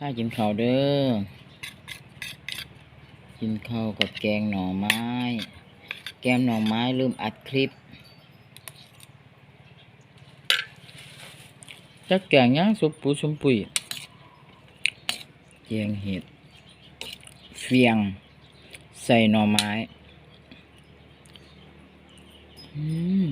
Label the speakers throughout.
Speaker 1: ข้ากินข้าวเด้อ กินข้าวกับแกงหน่อไม้ แกงหน่อไม้ลืมอัดคลิปจักแกงยังสุปปูชมปุยแกงเห็ด เฟียง ใส่หน่อไม้อืม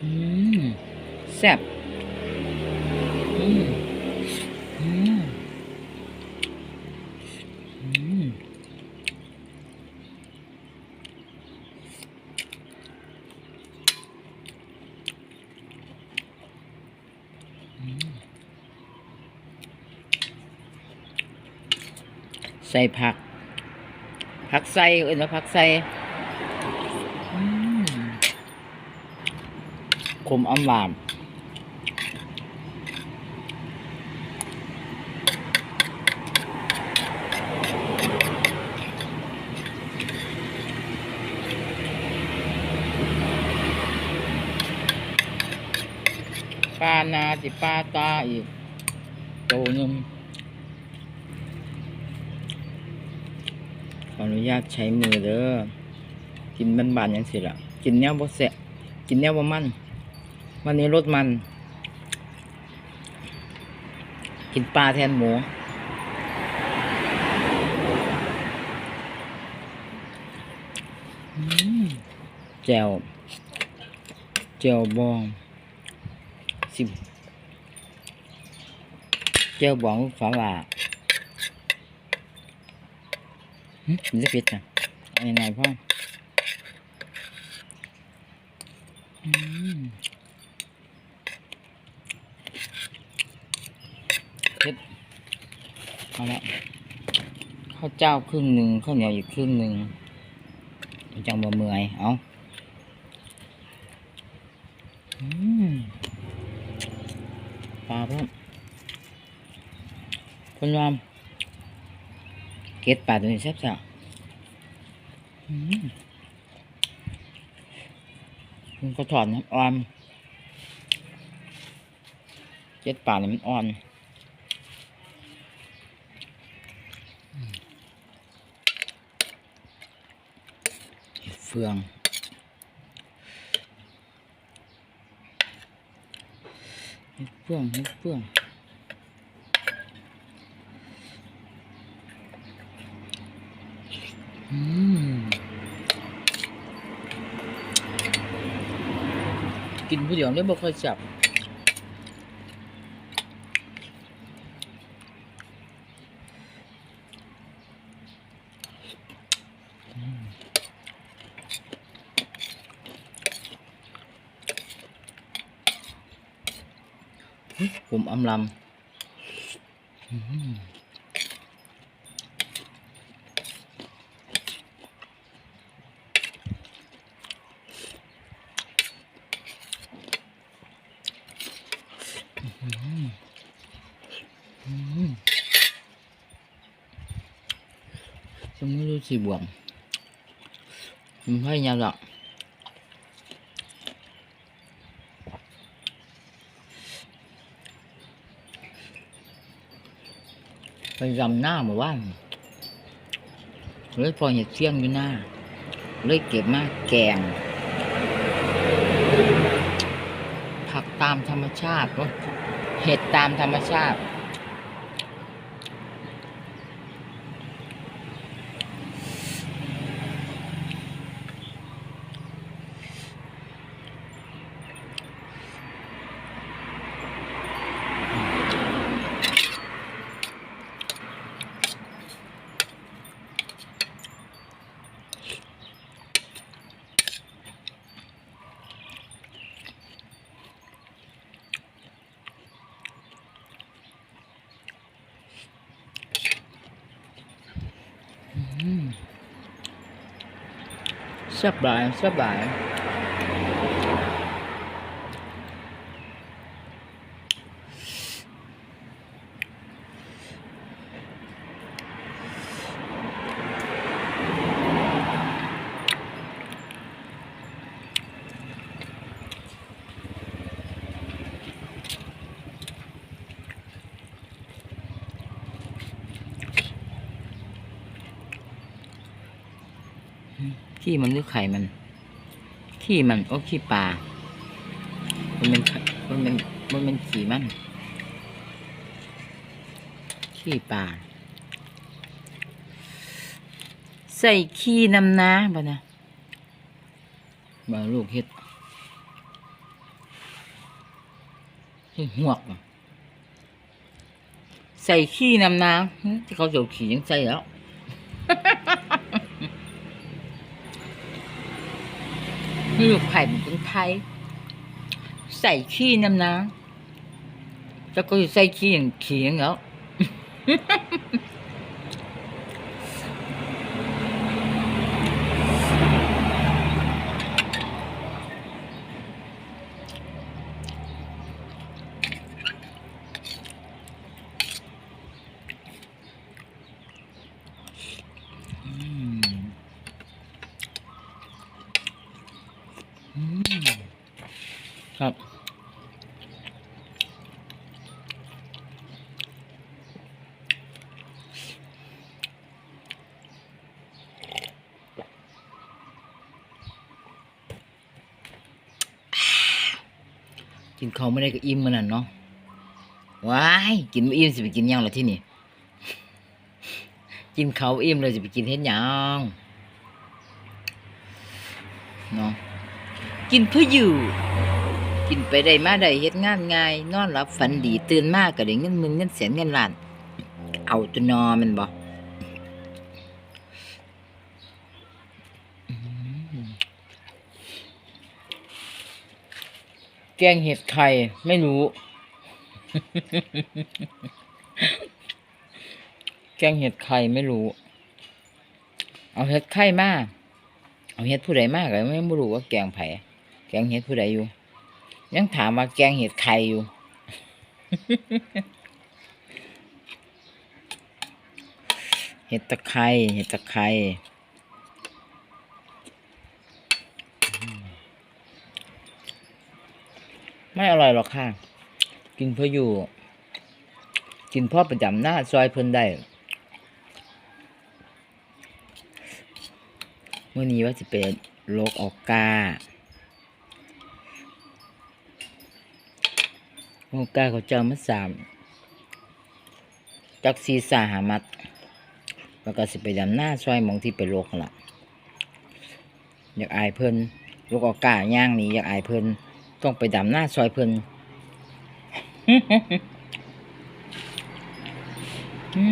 Speaker 1: อืมแซ่บ ใส่ผัก ผักใส่เอ็นว่าผักใส่อืมขมอมหวาน นาสิปลาตาอีกโตหนึงขออนุญาตใช้มือเด้อกินบานๆยังสิละกินแนวบ่แสะกินแนวบ่มันวันนี้รสมัน กินปลาแทนหมูแจ่วแจ่วบอง สิบเจ้าบองฝาว่าหึมันจะเผ็ดนะเอันไหนพ่อเผ็ดเอาละข้าวเจ้าครึ่งหนึ่งข้าวเหนียวอีกครึ่งหนึ่งจังบ่เมื่อยเอาอืม ปลาเพิ่มคนยอมเก็ดปลาตัวนี้แซ่บจ้ะมันก็ถอดน้ำอ่อน เก็ดปลาเนี่ยมันอ่อนเฟือง เฟื่องเห็ดเฟื่องอืมกินผู้เดียวเนี่ยบ่ค่อยจับ ผมอำลำอืมมจะไม่รู้สิบวมมันให้ยาวหรอก ไปรำหน้าหมาว่านเลยพอเห็ดเชี่ยงอยู่หน้า เลยเก็บมาแกง ผักตามธรรมชาติเห็ดตามธรรมชาติ สบาย ขี้มันหรือไข่มันขี้มันโอ้ขี้ปลามันเป็นมันเป็นมันเป็นขี้มันขี้ปลาใส่ขี้น้ำน้ำปะนะบาลูกเฮ็ดเฮ็ดหวกใส่ขี้น้ำน้ำที่เขาจะเอาขี้ยังใส่แล้ว นี่ลูกไผ่มันเป็นไทย ใส่ขี้น้ำน้ำแล้วก็ใส่ขี้อย่างขี้อย่างแล้วอื ครับกินเขาไม่ได้ก็อิ่มมันน่ะเนาะว้ายกินไม่อิ่มสิไปกินยังล่ะที่นี่ กินเขาอิ่มเลยจะไปกินเฮ็ดยังเนาะกินเพื่ออยู่ กินไปได้มาได้เฮ็ดงานง่าย นอนหลับฝันดีตื่นมากก็ได้เงินหมื่นเงินแสนเงินล้าน เอาตัวนอแมันบ่อืมแกงเห็ดไข่ไม่รู้ แกงเห็ดไข่ไม่รู้ เอาเห็ดไข่มาเอาเห็ดผู้ใดมากเลยไม่รู้ว่าแกงไผ่แกงเห็ดผู้ใดอยู่ ยังถามว่าแกงเห็ดไข่อยู่ เห็ดตะไคร้เห็ดตะไคร้ไม่อร่อยหรอกค่ะ กินเพื่ออยู่ กินพ่อประจำหน้าซอยเพิ่นได้เมื่อนี้ว่าจะเป็นโลกออกกา โลกกาเขาเจอมัดสามจักซีสาหามัด แล้วก็สิไปดำหน้าซอยมองที่ไปโลกกันละอยากอายเพิ่นลูกออกาย่างหนี้อยากอายเพิ่นต้องไปดำหน้าซอยเพิ่นอื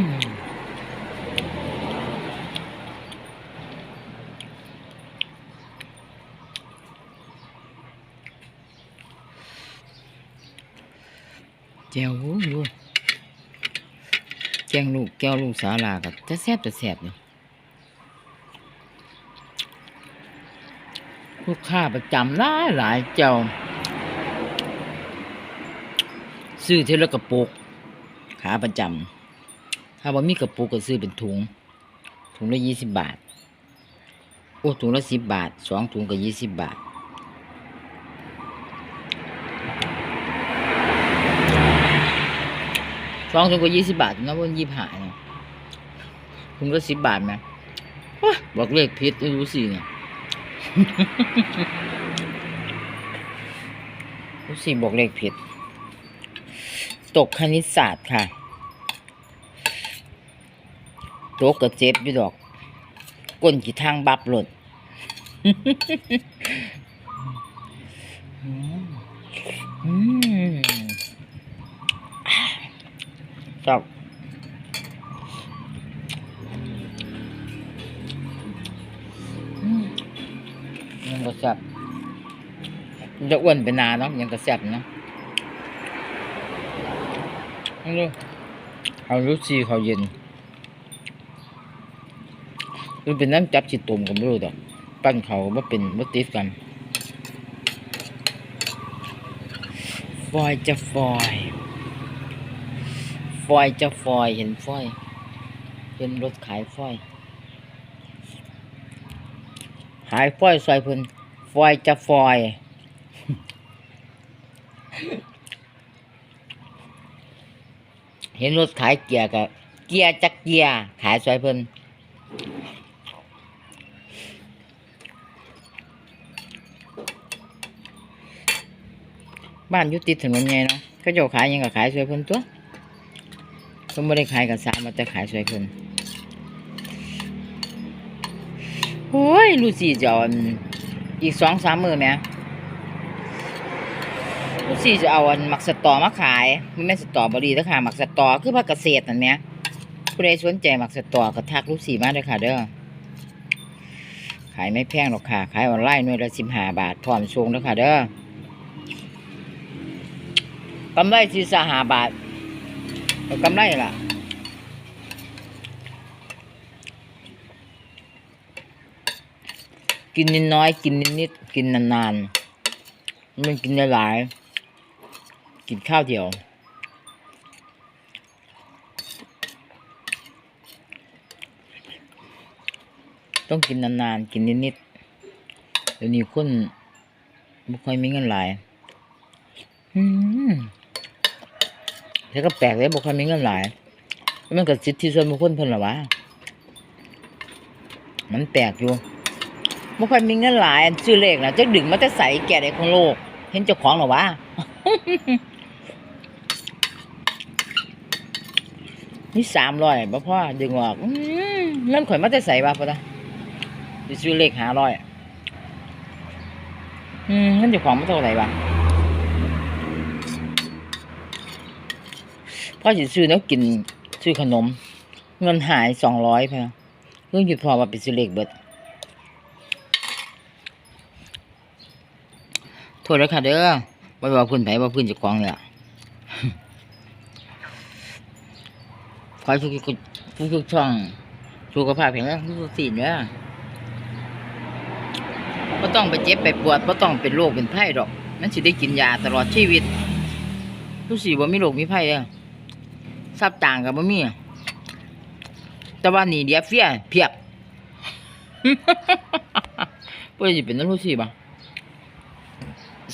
Speaker 1: ม แจวหูอยู่แกงลูกแก้วลูกสาลากับจะแซ่บจะแซ่บอยู่ลูกค้าประจำหลายหลายเจ้า ซื้อเทละกระปุกขาประจำถ้าว่ามีกระปุกก็ซื้อเป็นถุง ถุงละยี่สิบบาท โอ้ถุงละสิบบาทสองถุงก็ยี่สิบบาท สองถุงก็ยี่สิบบาทนะว่ายี่สิบห้าเนี่ยถุงละสิบบาทไหมบอกเลขผิดไม่รู้สิเนี่ยรู้สิบอกเลขผิด ตกคณิตศาสตร์ค่ะตกกระเจ็บอยู่ดอกก้นกี่ทางบับหลด อืม ชอบยังก็แซ่บจะอ้วนไปนานเนาะยังก็แซ่บนะนี่ดูเอาลูกซีเขาเย็นมันเป็นน้ำจับจิตตุ่มก็ไม่รู้ดอกปั้นเขาว่าเป็นว่าติดกันฟอยจะฟอย อยจะฟอยเห็นฟอย เป็นรถขายฟอย หายฟอยซอยเพิ่นฟอยจะฟอย เห็นรถขายเกียร์กับเกียร์จักเกียร์ขายซอยเพิ่นบ้านยุติถนนไงเนาะก็จะขายยังก็ขายสวยเพิ่นตัว เพิ่นบ่ได้ขายกับสามมาแต่ขายสวยเพิ่นโอ้ยลูซี่จะเอาอีกสองสามมือแหมลูซี่จะเอาอันหมักสตอมาขายมันแม่สตอเบอรี่เด้อค่ะหมักสตอคือภาคเกษตรนั่นแหมผู้ใดสนใจหมักสตอก็ทักลูซี่มาเด้อค่ะ เด้อขายไม่แพงหรอกค่ะ ขายออนไลน์หน่วยละ15บห้าบาทพร้อมส่งเด้อค่ะ เด้อกำไรสี่สหาบาท ก็กำไรล่ะกินนิดน้อยกินนิดนิดกินนานๆไมันกินหลายๆกินข้าวเดียว ต้องกินนานๆกินนิดนิดเดี๋ยวนี้คนไม่ค่อยมีเงินหลาย อืม แล้วก็แปลกเลยบอกความีเงินหลาย มันก็สิทธิส่วนบุคคลเพิ่นหรอวะมันแปลกอยู่บ่ค่อยมีเงินหลายอันซื้อเลขนะจะดึงมาแต่ใส่แก่ใดของโลก เห็นเจ้าของหรอวะนี่สามร้อยบ่พ่อดึงออกเงินข่อยมาแต่ใส่ะพ่อตาสิซื้อเลขหาร้อยอืมเงินเจ้าของมาเท่าไหร่ว พ่อสิซื้อแล้วกินซื้อขนม เงินหายสองร้อยพะเพิ่งหยุดพอว่าไปซื้อเลขเบิดโทษแล้วค่ะเด้อบ่ว่าเพื้นไผว่าเพื้นจะคลองเนี่ยขอให้ทุกทุกทุกช่องสุขภาพแข็งแรงทุกสิ่งเด้อบ่ต้องไปเจ็บไปปวดบ่ต้องเป็นโรคเป็นไข้ดอก มันสิได้กินยาตลอดชีวิตทุกสิบ่มีโรคมีไข้เด้อ ทรัพย์ต่างกับบ่มีแต่ว่านี่เดียเฟียเพียบเพื่อจะเป็นนักรู้สิบ่ะ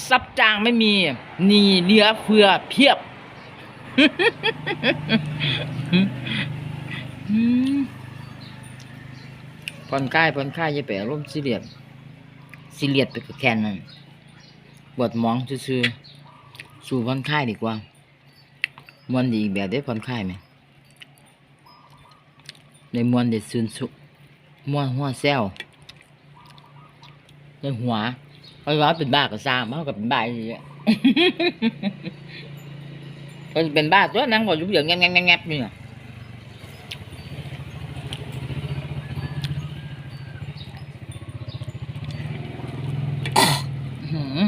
Speaker 1: ทรัพย์จางไม่มีหนี่เหลือเฟือเพียบผ่อนคลายผ่อนคลายอย่าไปอารมณ์ซีเรียสซีเรียสไปกับแค่นั้นปวดมองซื่อๆสู่ผ่อนคลายดีกว่า มวนดีอีกแบบได้ผ่อนคลายไหมในมวนเด็ดซึนสุมวนหัวแซวในหัวเพราะว่าเป็นบ้าก็สร้างมันก็เป็นบ้าอย่างเงี้ยก็เป็นบ้าตัวนั่งบอกยู่อย่างแงบแงบแงบแงบนี่น่ะอื้อหือ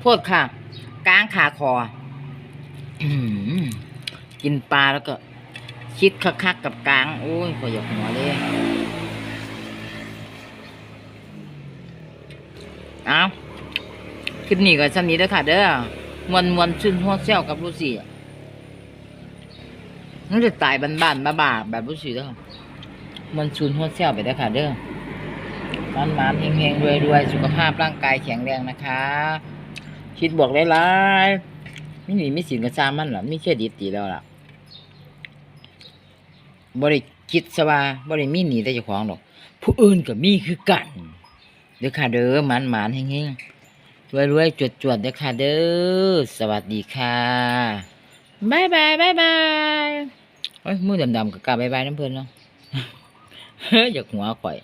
Speaker 1: โทษค่ะ กลางขาคอ กินปลาแล้วก็ คิดคักๆกับกลางโอ้ยขอยกหัวเลยเอาคลิปนี้ก็ชั้นนี้เด้อค่ะ เด้อมวนมวนชื่นหัวเซลกับลูซี่นั่นจะตายบ้านๆบ้าๆแบบลูซี่เด้อมวนชุนหัวเซลไปเด้อค่ะ เด้อมันมันๆเฮงๆรวยๆ สุขภาพร่างกายแข็งแรงนะคะ คิดบวกหลาย ม่หนีไม่สินกับซามันหรอไม่เชื่อดีตีแล้วล่ะบริคิดสว่าบริมีหนีแต่เจ้าของหรอก ผู้อื่นก็มีคือกันเด้อค่ะเด้อหมันหมันๆเฮงๆรวยรวยจวดจวดๆเด้อค่ะเด้อสวัสดีค่ะบายบายบายบายโอ้ยมือดำๆกับกาบายบายน้ำเพลินเนาะเฮ้ยอยากหัวข่อย